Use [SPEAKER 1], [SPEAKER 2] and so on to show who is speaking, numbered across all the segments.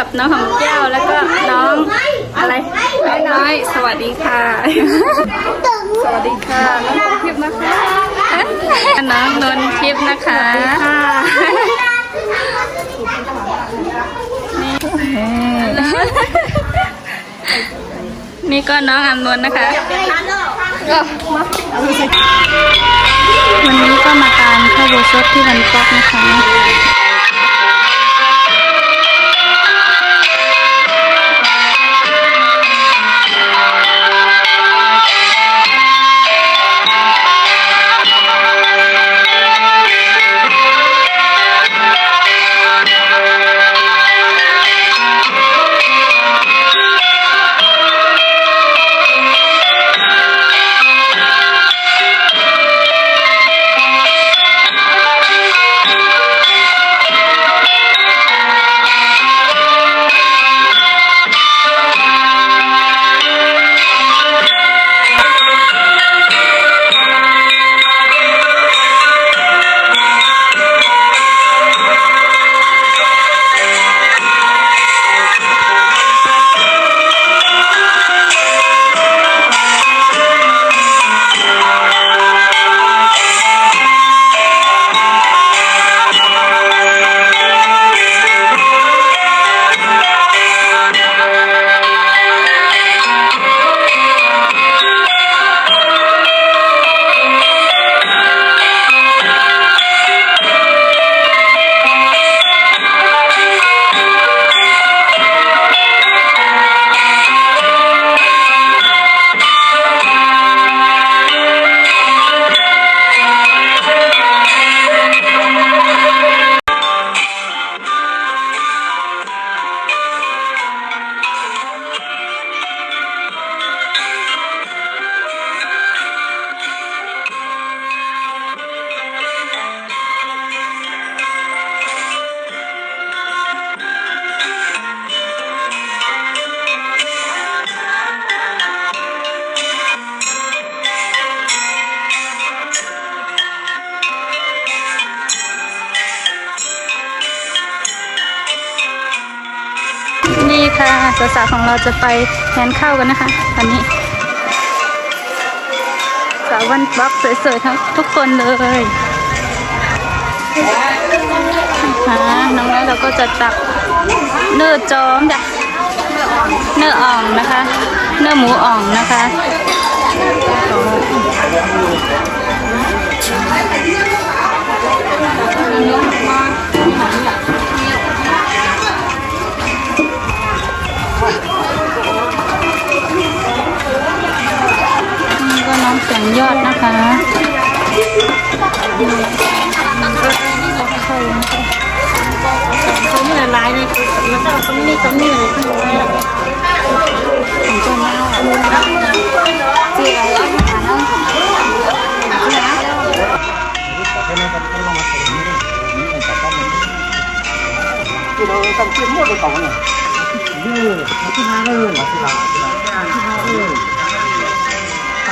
[SPEAKER 1] กับน้องหอมแก้วแล้วก็น้องอะไรน้อยน้อย สวัสดีค่ะ สวัสดีค่ะ น้องนนทิพย์นะคะน้องนนทิพย์นะคะนี่ก็น้องอำนวลนะคะวันนี้ก็มาการเข้าเวิร์กช็อปที่วันก๊อกนะคะ ค่ะสาวๆของเราจะไปแทนข้าวกันนะคะวันนี้สาววันบล็อกสวยๆทั้งทุกคนเลยนะคะน้องน้อยเราก็จะตักเนื้อจอมจ้ะเนื้ออ่องนะคะ เนื้อหมูอ่องนะคะนี่ น้องเสียอดนะคะ
[SPEAKER 2] เขาไม่ละลายเลยแล้วก็เขาไม่มีเขาไม่มีอะไรที่ร้อยหรอก
[SPEAKER 1] ของเจ้าแม่จีอะไร
[SPEAKER 3] ที่เราตั้งชื่อมั่วไปก่อนน่ะยืดมาที่มาเลยมาที่ลาที่ลาที่มาเลย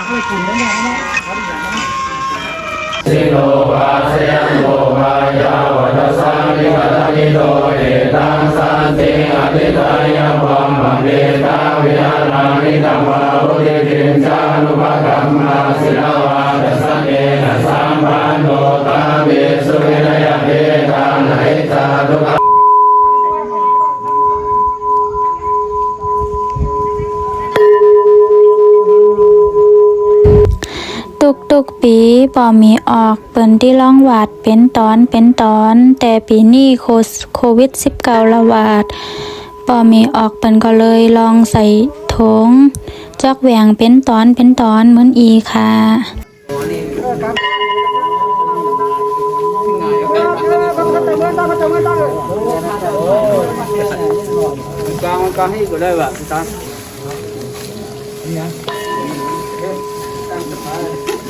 [SPEAKER 3] ตักเลยคุณได้ยังเนาะ
[SPEAKER 4] สิโลภาสยังโลภายาวัฏสังวิปัสสิโตเอตังสันติอธิตายาวัมมังเดตังวิหาณังนิตัมวารุติจินจานุภกัมมาสิลาวุกปี
[SPEAKER 1] ปอมีออกเปิ่นที่ร้องวาดเป็นตอนเป็นตอน แต่ปีนี้โคสโควิด -19 ระบาดปอมีออกเปิ่นก็เลยลองใส่ถุงจอกแหวงเป็นตอนเป็นตอนเหมือนอีค่ะ
[SPEAKER 3] Càng càng hay của đây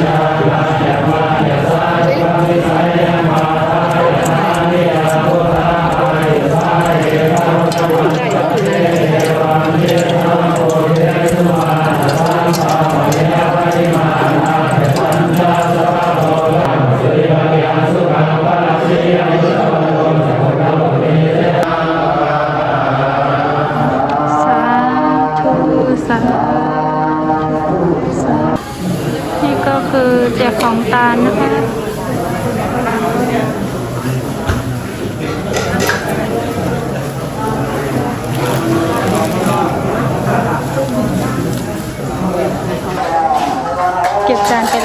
[SPEAKER 3] Yeah.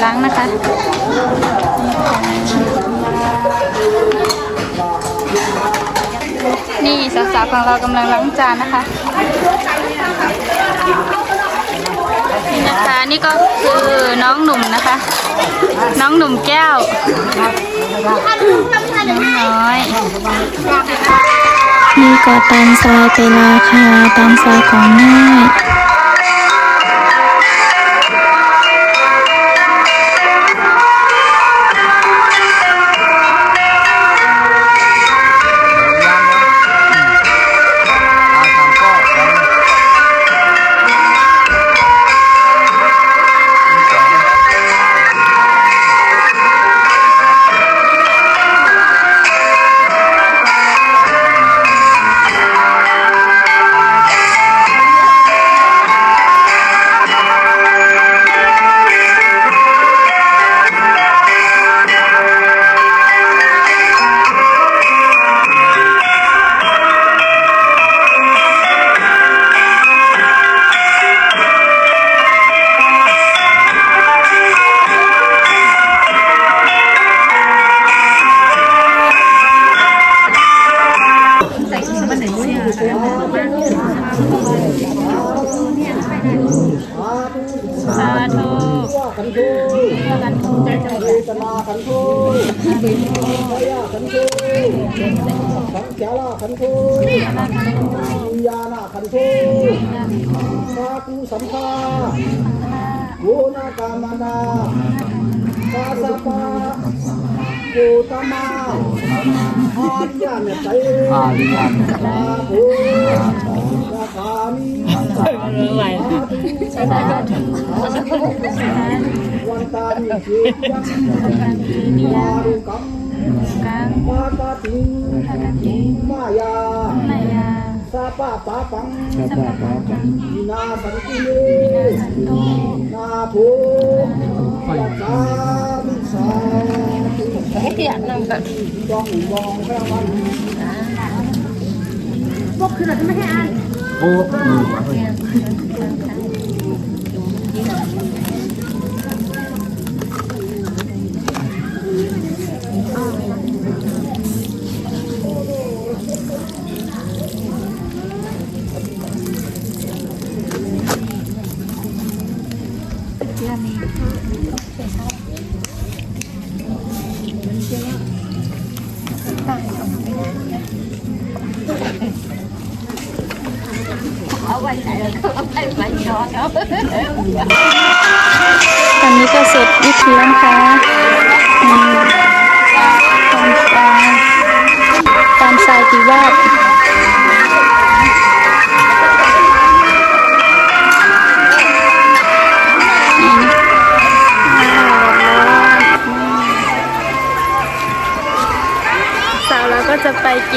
[SPEAKER 3] ้า
[SPEAKER 1] งนะคะนี่สาวๆของเรากำลังล้างจานนะคะนี่นะคะนี่ก็คือน้องหนุ่มนะคะ น้องหนุ่มแก้วน้องน้อย นี่ก็ตามทรายไปลาค่ะตามทรายของแม่
[SPEAKER 3] ขันโทขันโทเวทนาขันโทพยาขันโทสังขารขันโทวิญญาณขันโทสาธุสัมภาโยนากามนาสาสปาโกตมาอาริยานใจอาริยานสาธุสาคามิสาธุวัน ตานิเกยังวารุกัม
[SPEAKER 1] กัง
[SPEAKER 3] มาตาติ งมายา
[SPEAKER 1] ยา
[SPEAKER 3] สาปาปาปังวินาสันติเมนาโภยัสสามิสาธุเกียรตินำกันจอน
[SPEAKER 1] ตอนนี้ก็เสร็จวิธีแล้วนะคะอืมตามทรายตามทรายติวาด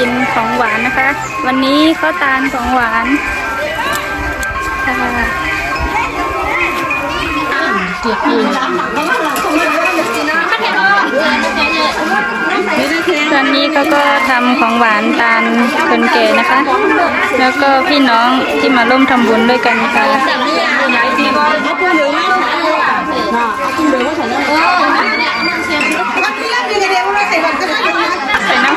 [SPEAKER 1] กินของหวานนะคะ วันนี้ข้าวตาลของหวานค่ะตอนนี้เขาก็ทำของหวานตาลคนแก่นะคะ แล้วก็พี่น้องที่มาร่วมทำบุญด้วยกันค่ะใส่น้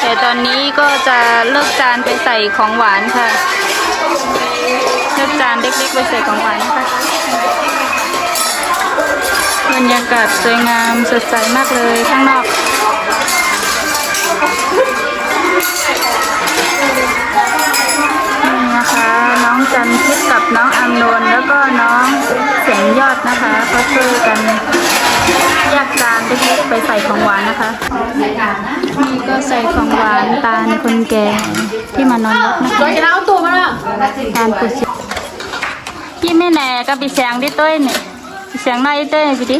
[SPEAKER 1] แต่ตอนนี้ก็จะเลิกจานไปใส่ของหวานค่ะ เลิกจานเล็กๆไปใส่ของหวานนะคะบรรยากาศสวยงามสดใสมากเลยข้างนอกนี่นะคะ น้องจันทิพย์กับน้องอำนนท์แล้วก็น้องเสียงยอดนะคะก็ช่วยกัน แยกจานเล็กๆไปใส่ของหวานนะคะ นี่ก็ใส่ของหวานตาลคนแก่ที่มานอนวัดนะคะ
[SPEAKER 2] จะเอาตัวมาแล้ว
[SPEAKER 1] ตาลปุชิพี่แม่แหน่กับพี่เสียงดิต้วยเนี่ยพี่เสียงน้อยดิต้วยพี่ดิ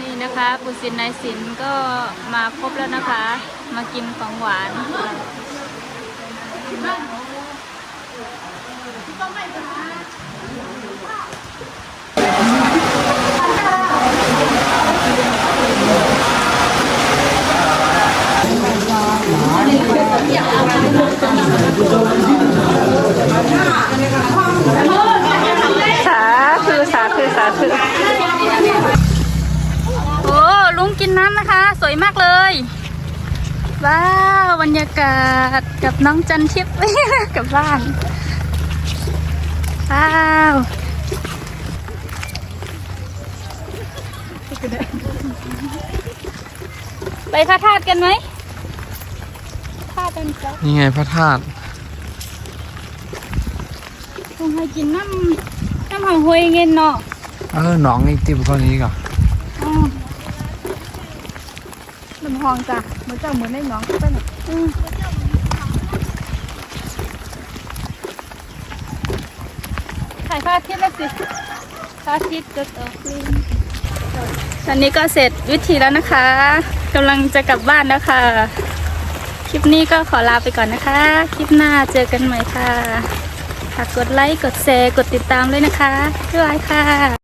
[SPEAKER 1] นี่นะคะปุสินนายสินก็มาครบแล้วนะคะ มากินของหวาน ว้าวบรรยากาศกับน้องจันทิพย์ กับบ้าน ว้าวไปพระธาตุกันไหมธาตุกันจ้ะ
[SPEAKER 4] นี่ไงพระธาตุ
[SPEAKER 1] คงให้กินน้ำน้ำหอยหวยเงินเนาะ
[SPEAKER 4] เออหนองนี่ติบเท่านี้ก่อน
[SPEAKER 1] อ๋อน้ำหองจ้ะเห มือนเจ้าเหมือนได้หน้องก็ได้อืมถ่ายพระอาทิตย์แล้วสิพระอาทิตย์จะตกดินตอนนี้ก็เสร็จวิธีแล้วนะคะกำลังจะกลับบ้านแล้วค่ะ คลิปนี้ก็ขอลาไปก่อนนะคะ คลิปหน้าเจอกันใหม่ค่ะฝากกดไลค์ กดแชร์ กดติดตามด้วยนะคะบ๊ายบายค่ะ